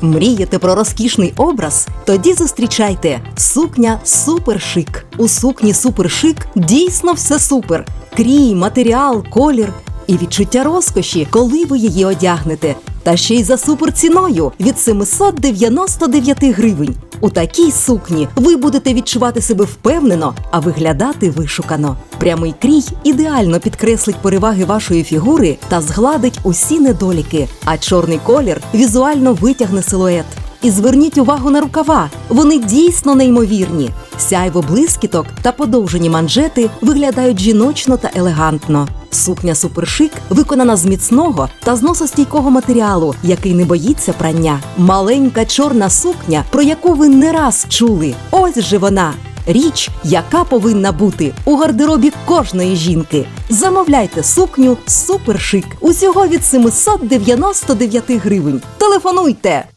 Мрієте про розкішний образ? Тоді зустрічайте сукня супершик. У сукні супершик дійсно все супер. Крій, матеріал, колір і відчуття розкоші, коли ви її одягнете. Та ще й за суперціною від 799 гривень. У такій сукні ви будете відчувати себе впевнено, а виглядати вишукано. Прямий крій ідеально підкреслить переваги вашої фігури та згладить усі недоліки, а чорний колір візуально витягне силует. І зверніть увагу на рукава. Вони дійсно неймовірні. Сяйво блискіток та подовжені манжети виглядають жіночно та елегантно. Сукня супершик виконана з міцного та зносостійкого матеріалу, який не боїться прання. Маленька чорна сукня, про яку ви не раз чули. Ось же вона. Річ, яка повинна бути у гардеробі кожної жінки. Замовляйте сукню супершик. Усього від 799 гривень. Телефонуйте!